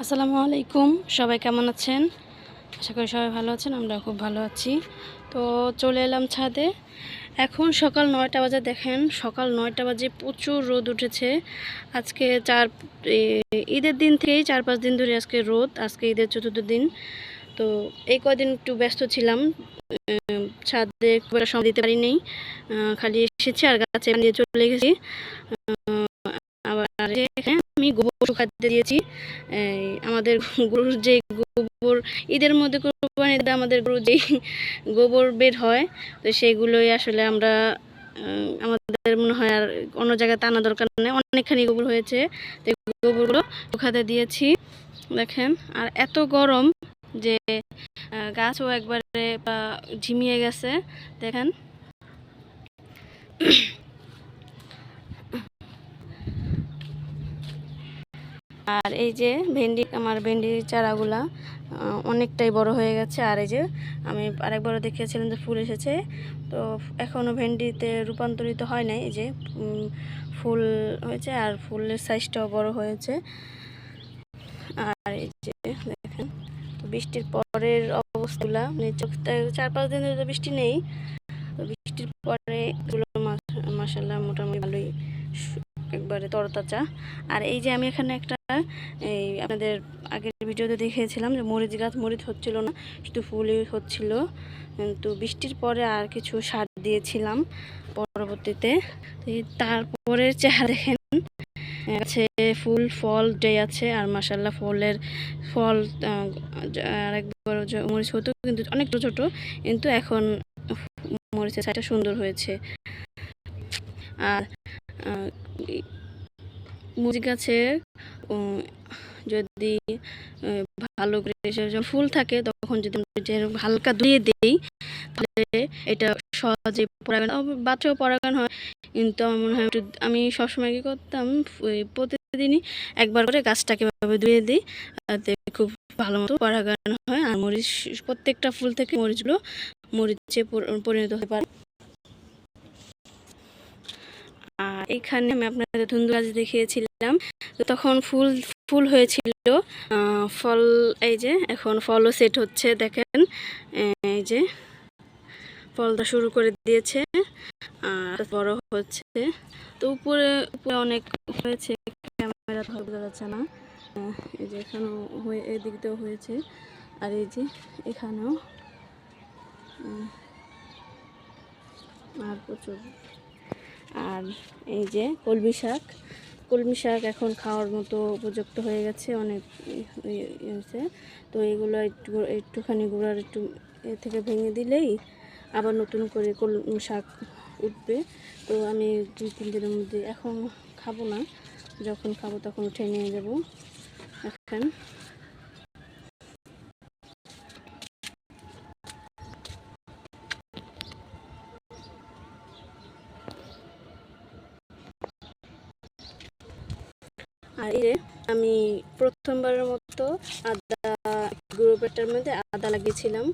আসসালামু আলাইকুম। সবাই কেমন আছেন? আশা করি সবাই ভালো আছেন আমরা খুব ভালো আছি। তো চলে এলাম ছাদে। এখন সকাল নয়টা বাজে, দেখেন সকাল নয়টা বাজে প্রচুর রোদ উঠেছে। আজকে চার ঈদের দিন থেকেই চার, পাঁচ দিন ধরে আজকে রোদ, আজকে ঈদের চতুর্থ দিন। তো এই কদিন একটু ব্যস্ত ছিলাম ছাদে খুব একটা সময় দিতে পারিনি খালি এসেছি আর গাছে দিয়ে চলে গেছি। আবার আমি গোবর শুকাতে দিয়েছি। আমাদের গরুর যে গোবর, ঈদের মধ্যে কোরবানি ঈদে আমাদের গরুর যেই গোবর বের হয়, তো সেগুলোই আসলে আমরা আমাদের মনে হয় আর অন্য জায়গায় টানা দরকার নেই। অনেকখানি গোবর হয়েছে, তো গোবরগুলো শুকাতে দিয়েছি। দেখেন, আর এত গরম যে গাছও একবারে ঝিমিয়ে গেছে। দেখেন। আর এই যে ভেন্ডি, আমার ভেন্ডির চারাগুলা অনেকটাই বড় হয়ে গেছে। আর এই যে আমি আরেকবারও দেখিয়েছিলাম যে ফুল এসেছে। তো এখনও ভেন্ডিতে রূপান্তরিত হয় নাই। এই যে ফুল হয়েছে আর ফুলের সাইজটাও বড় হয়েছে। আর এই যে দেখেন, তো বৃষ্টির পরের অবস্থাগুলা মানে চার পাঁচ দিন ধরে বৃষ্টি নেই। তো বৃষ্টির পরে এগুলো মাসাল্লাহ মোটামুটি ভালোই একবারে তরতাজা। আর এই যে আমি এখানে একটা এই আপনাদের আগের ভিডিওতে দেখিয়েছিলাম যে মরিচ গাছ, মরিচ হচ্ছিল না, শুধু ফুলই হচ্ছিল। কিন্তু বৃষ্টির পরে আর কিছু সার দিয়েছিলাম পরবর্তীতে। তারপরে চেহারা দেখেন, আছে ফুল, ফল যে আছে, আর মাসাল্লাহ ফলের ফল আরেকবার মরিচ হতো, কিন্তু অনেক ছোট ছোট, কিন্তু এখন মরিচের সাইডটা সুন্দর হয়েছে। আর মরিচ গাছে যদি ভালো করে ফুল থাকে, তখন যদি হালকা ধুয়ে দেই, তাহলে এটা সহজে পরাগায়ন বাচ্চাও পরাগায়ন হয়। কিন্তু আমার মনে হয় একটু, আমি সবসময় কি করতাম প্রতিদিনই একবার করে গাছটাকে এভাবে ধুয়ে দিই তাতে খুব ভালো মতো পরাগায়ন হয়। আর মরিচ, প্রত্যেকটা ফুল থেকে মরিচগুলো মরিচে পরিণত হতে পারে আর এখানে আমি আপনাদের ধুন্দু গাছ দেখিয়েছিলাম। তো তখন ফুল ফুল হয়েছিল ফল, এই যে, এখন ফলও সেট হচ্ছে, দেখেন, এই যে ফলটা শুরু করে দিয়েছে, আর বড় হচ্ছে। তো উপরে উপরে অনেক হয়েছে, ক্যামেরা বোঝা যাচ্ছে না। এই যে এখানেও হয়ে এদিক হয়েছে, আর এই যে এখানেও আর প্রচুর। আর এই যে কলমি শাক। কলমি শাক এখন খাওয়ার মতো উপযুক্ত হয়ে গেছে, অনেক হয়েছে। তো এগুলো একটু একটুখানি গুঁড়ার একটু এ থেকে ভেঙে দিলেই আবার নতুন করে কলমি শাক উঠবে। তো আমি দুই, তিন দিনের মধ্যে এখন খাব না, যখন খাব তখন উঠে নিয়ে যাব এখন আর এই আমি প্রথমবারের মতো আদা গ্রুপেরটার মধ্যে আদা লাগিয়েছিলাম।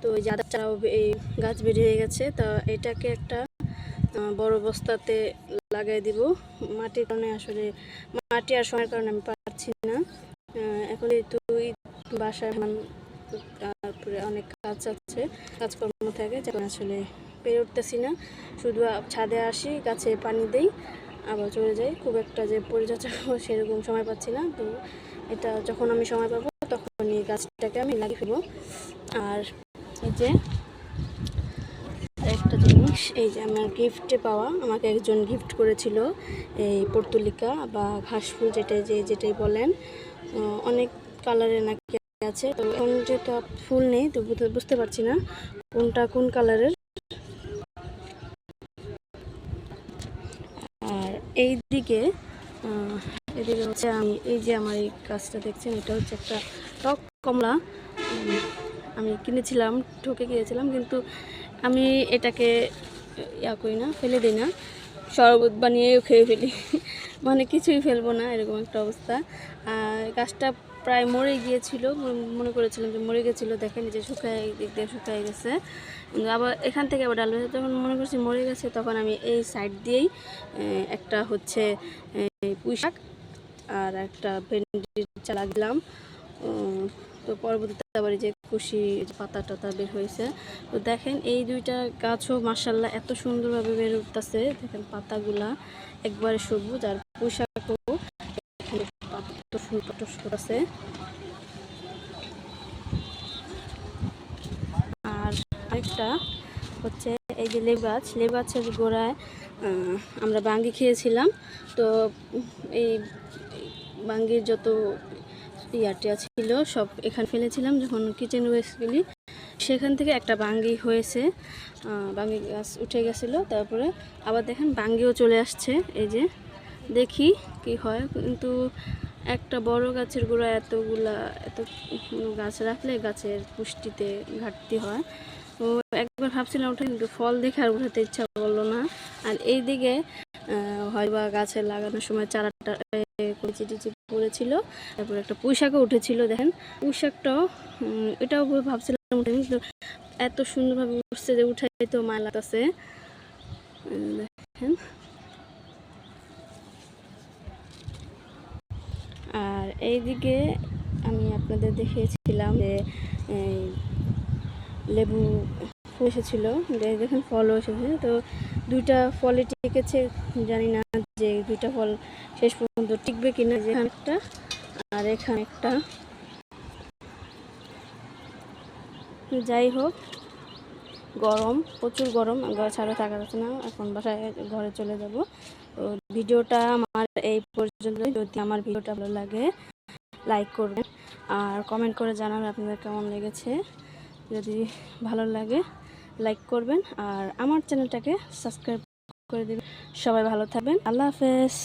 তো ওই যে আদা চারাও এই গাছ বেরিয়ে গেছে। তা এটাকে একটা বড় বস্তাতে লাগাই দিব। মাটির কারণে আসলে, মাটি আর সময়ের কারণে আমি পারছি না। এখন তুই বাসায় তারপরে অনেক কাজ আছে, কাজকর্ম থাকে যখন আসলে পেরে উঠতেছি না। শুধু ছাদে আসি, গাছে পানি দেই। আবার চলে যাই। খুব একটা যে পরিচর্যা সেরকম সময় পাচ্ছি না। তো এটা যখন আমি সময় পাবো তখন এই গাছটাকে আমি লাগিয়ে ফেলব। আর এই যে একটা জিনিস, এই যে আমার গিফটে পাওয়া, আমাকে একজন গিফট করেছিল এই পর্তুলিকা বা ঘাসফুল যেটা যে যেটাই বলেন। অনেক কালারের নাকি আছে। তো এখন আর ফুল নেই, তো বুঝতে পারছি না কোনটা কোন কালারের আর এই দিকে এদিকে হচ্ছে আমি এই যে আমার এই গাছটা দেখছেন, এটা হচ্ছে একটা টক কমলা। আমি কিনেছিলাম, ঠকে গিয়েছিলাম, কিন্তু আমি এটাকে ইয়া করি না, ফেলে দিই না। শরবত বানিয়েও খেয়ে ফেলি। মানে কিছুই ফেলব না, এরকম একটা অবস্থা। আর গাছটা প্রায় মরে গিয়েছিল মনে করেছিলাম যে মরে গেছিল, দেখেন যে শুকায় দিক দিয়ে শুকায় গেছে। আবার এখান থেকে আবার ডাল যখন মনে করছি মরে গেছে, তখন আমি এই সাইড দিয়েই একটা হচ্ছে পুঁই শাক আর একটা ভেন্ডির চালা দিলাম তো পরবর্তীতে আবার যে কুশি পাতা টাতা বের হয়েছে। তো দেখেন এই দুইটা গাছও মাসাল্লাহ এত সুন্দরভাবে বের উঠতেছে দেখেন পাতাগুলা একবারে সবুজ আর পোশাকও টস আর আরেকটা হচ্ছে এই যে লেবু গাছ, লেবু গাছের গোড়ায় আমরা বাঙ্গি খেয়েছিলাম। তো এই বাঙ্গির যত ইয়াটিয়া ছিল, সব এখানে ফেলেছিলাম যখন কিচেন ওয়েস্টগুলি সেখান থেকে একটা বাঙ্গি হয়েছে বাঙ্গি গাছ উঠে গেছিল, তারপরে আবার দেখেন বাঙ্গিও চলে আসছে, এই যে দেখি কি হয়। কিন্তু একটা বড় গাছের গোড়া এতগুলা, এত গাছ রাখলে গাছের পুষ্টিতে ঘাটতি হয়। তো একবার ভাবছিলাম ওঠা, কিন্তু ফল দেখে আর উঠাতে ইচ্ছা করল না। আর এই দিকে হয় বা গাছে লাগানোর সময় চারাটা কুচি টিচি পড়েছিল, তারপর একটা পুঁইশাকও উঠেছিল, দেখেন। পুঁইশাকটাও এটাও ভাবছিলাম উঠে কিন্তু এত সুন্দরভাবে উঠছে যে উঠাই তো মায়া লাগতেছে। দেখেন। আর এইদিকে আমি আপনাদের দেখিয়েছিলাম যে, এই লেবু ফুল এসেছিল। দেখেন ফলও এসেছে। তো দুইটা ফলে টিকেছে, জানি না যে দুইটা ফল শেষ পর্যন্ত টিকবে কিনা। যেখানে একটা আর এখানে একটা। যাই হোক গরম, প্রচুর গরম, ঘর ছাড়া থাকা যাচ্ছে না, এখন বাসায় ঘরে চলে যাব। তো ভিডিওটা আমার এই পর্যন্ত, যদি আমার ভিডিওটা ভালো লাগে লাইক করবেন, আর কমেন্ট করে জানাবেন আপনাদের কেমন লেগেছে। যদি ভালো লাগে লাইক করবেন, আর আমার চ্যানেলটাকে সাবস্ক্রাইব করে দেবেন। সবাই ভালো থাকবেন, আল্লাহ হাফেজ।